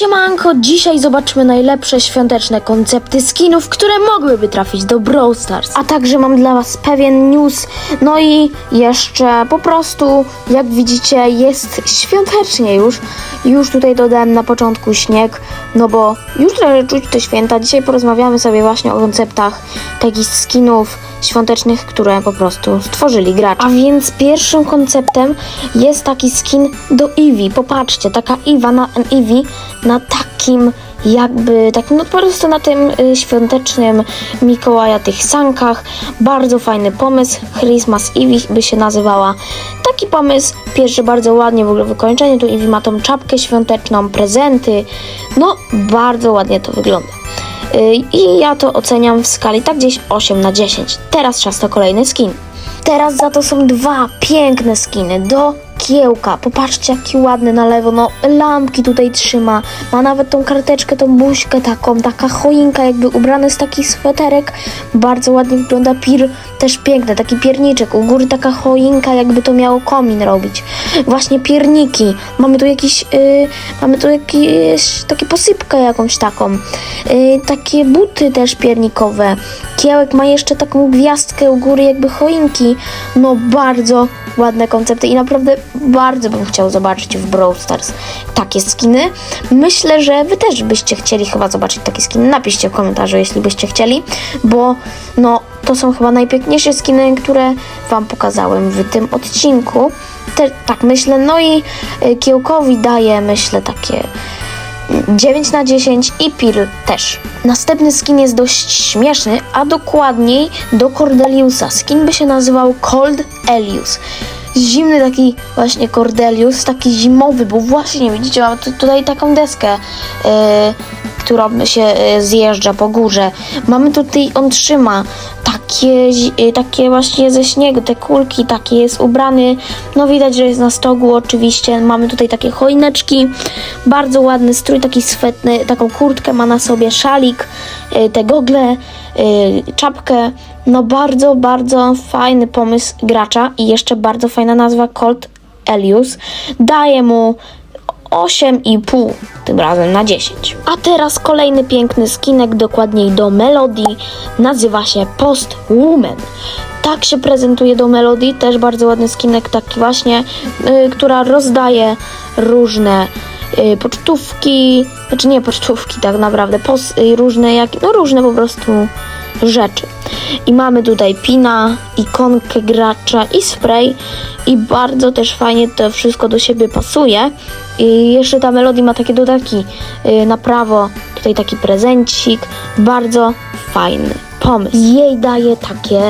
Siemanko, dzisiaj zobaczmy najlepsze świąteczne koncepty skinów, które mogłyby trafić do Brawl Stars. A także mam dla Was pewien news, no i jeszcze po prostu, jak widzicie, jest świątecznie już. Już tutaj dodałem na początku śnieg, no bo już trochę czuć te święta. Dzisiaj porozmawiamy sobie właśnie o konceptach takich skinów świątecznych, które po prostu stworzyli gracze. A więc pierwszym konceptem jest taki skin do Eevee. Popatrzcie, taka Ewa na Eevee na takim jakby, tak no po prostu na tym y, świątecznym Mikołaja tych sankach. Bardzo fajny pomysł. Christmas Eevee by się nazywała. Taki pomysł. Pierwszy bardzo ładnie w ogóle wykończenie. Tu Eevee ma tą czapkę świąteczną, prezenty. No, bardzo ładnie to wygląda. Y, I ja to oceniam w skali tak gdzieś 8 na 10. Teraz czas to kolejny skin. Teraz za to są dwa piękne skiny do kiełka. Popatrzcie, jaki ładny na lewo. No, lampki tutaj trzyma. Ma nawet tą karteczkę, tą buźkę taką. Taka choinka, jakby ubrany z taki sweterek. Bardzo ładnie wygląda. Pir też piękny, taki pierniczek. U góry taka choinka, jakby to miało komin robić. Właśnie pierniki. Mamy tu jakiś, yy, mamy tu jakieś, takie posypkę jakąś taką. Yy, takie buty też piernikowe. Kiełek ma jeszcze taką gwiazdkę u góry, jakby choinki. No, bardzo ładne koncepty i naprawdę bardzo bym chciał zobaczyć w Brawl Stars takie skiny. Myślę, że wy też byście chcieli chyba zobaczyć takie skiny. Napiszcie w komentarzu, jeśli byście chcieli, bo no to są chyba najpiękniejsze skiny, które wam pokazałem w tym odcinku. Te, tak myślę. No i y, Kiełkowi daję, myślę, takie 9 na 10 i Pir też. Następny skin jest dość śmieszny, a dokładniej do Cordeliusa. Skin by się nazywał Cold Elius. Zimny taki właśnie Cordelius, taki zimowy, bo właśnie widzicie, mam tu, tutaj taką deskę, yy, którą się yy, zjeżdża po górze. Mamy tutaj, on trzyma takie, yy, takie właśnie ze śniegu, te kulki, takie jest ubrany. No widać, że jest na stogu oczywiście. Mamy tutaj takie choineczki, bardzo ładny strój, taki swetny, taką kurtkę ma na sobie, szalik, te gogle, czapkę. No bardzo, bardzo fajny pomysł gracza i jeszcze bardzo fajna nazwa Colt Elius. Daję mu 8,5 tym razem na 10. A teraz kolejny piękny skinek, dokładniej do Melodii. Nazywa się Post Woman. Tak się prezentuje do Melodii, też bardzo ładny skinek, taki właśnie, y, która rozdaje różne y, pocztówki, znaczy nie pocztówki tak naprawdę, pos, y, różne, jak, no różne po prostu rzeczy. I mamy tutaj pina, ikonkę gracza i spray i bardzo też fajnie to wszystko do siebie pasuje. I jeszcze ta Melody ma takie dodatki yy, na prawo, tutaj taki prezencik, bardzo fajny pomysł. Jej daje takie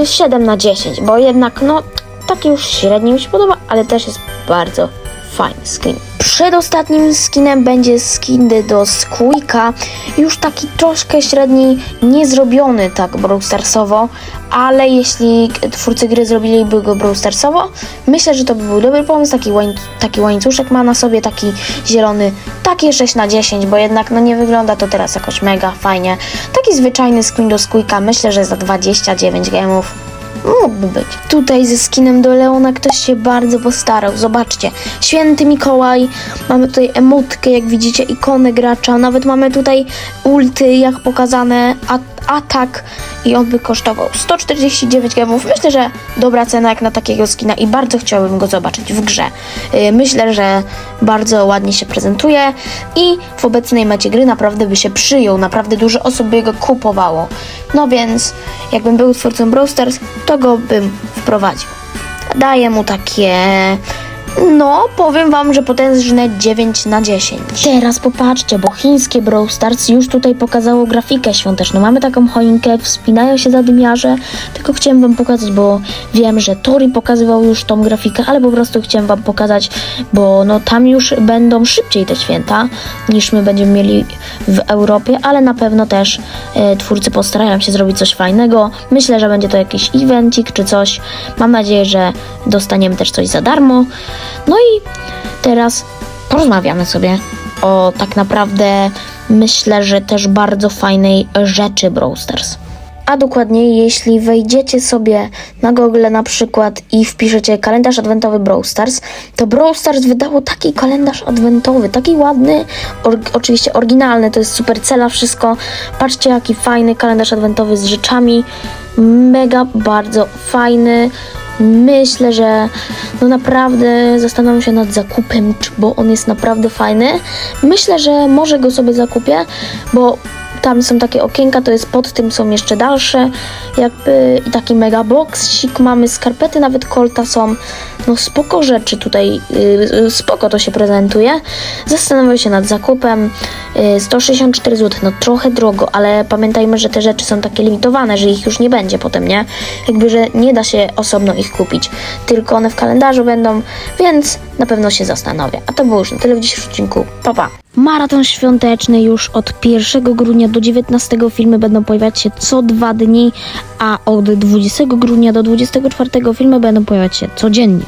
yy, 7 na 10, bo jednak no takie już średnio mi się podoba, ale też jest bardzo fajny skin. Przedostatnim skinem będzie skin do Squeaka. Już taki troszkę średni, niezrobiony tak Brawl Starsowo, ale jeśli twórcy gry zrobiliby go Brawl Starsowo, myślę, że to by był dobry pomysł. Taki, taki łańcuszek ma na sobie, taki zielony, takie 6 na 10, bo jednak no nie wygląda to teraz jakoś mega fajnie. Taki zwyczajny skin do Squeaka, myślę, że za 29 gemów mógłby być. Tutaj ze skinem do Leona ktoś się bardzo postarał. Zobaczcie, święty Mikołaj, mamy tutaj emotkę, jak widzicie, ikonę gracza, nawet mamy tutaj ulty, jak pokazane, a, atak i on by kosztował 149 gemów. Myślę, że dobra cena jak na takiego skina i bardzo chciałbym go zobaczyć w grze. Yy, Myślę, że bardzo ładnie się prezentuje i w obecnej mecie gry naprawdę by się przyjął, naprawdę dużo osób by go kupowało. No więc, jakbym był twórcą Brawl Stars, to go bym wprowadził. Daję mu takie. No, powiem wam, że potężne 9 na 10. Teraz popatrzcie, bo chińskie Brawl Stars już tutaj pokazało grafikę świąteczną. Mamy taką choinkę, wspinają się zadymiarze, tylko chciałem wam pokazać, bo wiem, że Tori pokazywał już tą grafikę, ale po prostu chciałem wam pokazać, bo no tam już będą szybciej te święta, niż my będziemy mieli w Europie, ale na pewno też e, twórcy postarają się zrobić coś fajnego. Myślę, że będzie to jakiś evencik czy coś. Mam nadzieję, że dostaniemy też coś za darmo. No i teraz porozmawiamy sobie o tak naprawdę myślę, że też bardzo fajnej rzeczy Brawl Stars. A dokładniej, jeśli wejdziecie sobie na Google na przykład i wpiszecie kalendarz adwentowy Brawl to Brawl wydało taki kalendarz adwentowy, taki ładny, or, oczywiście oryginalny, to jest super cela wszystko. Patrzcie, jaki fajny kalendarz adwentowy z rzeczami, mega bardzo fajny. Myślę, że no naprawdę zastanawiam się nad zakupem, bo on jest naprawdę fajny. Myślę, że może go sobie zakupię, bo tam są takie okienka, to jest pod tym są jeszcze dalsze, jakby i taki mega boxik mamy, skarpety nawet kolta są, no spoko rzeczy tutaj, yy, spoko to się prezentuje. Zastanawiam się nad zakupem, yy, 164 zł, no trochę drogo, ale pamiętajmy, że te rzeczy są takie limitowane, że ich już nie będzie potem, nie? Jakby, że nie da się osobno ich kupić, tylko one w kalendarzu będą, więc na pewno się zastanowię. A to było już na tyle w dzisiejszym odcinku, pa pa! Maraton świąteczny już od 1 grudnia do 19 filmy będą pojawiać się co dwa dni, a od 20 grudnia do 24 filmy będą pojawiać się codziennie.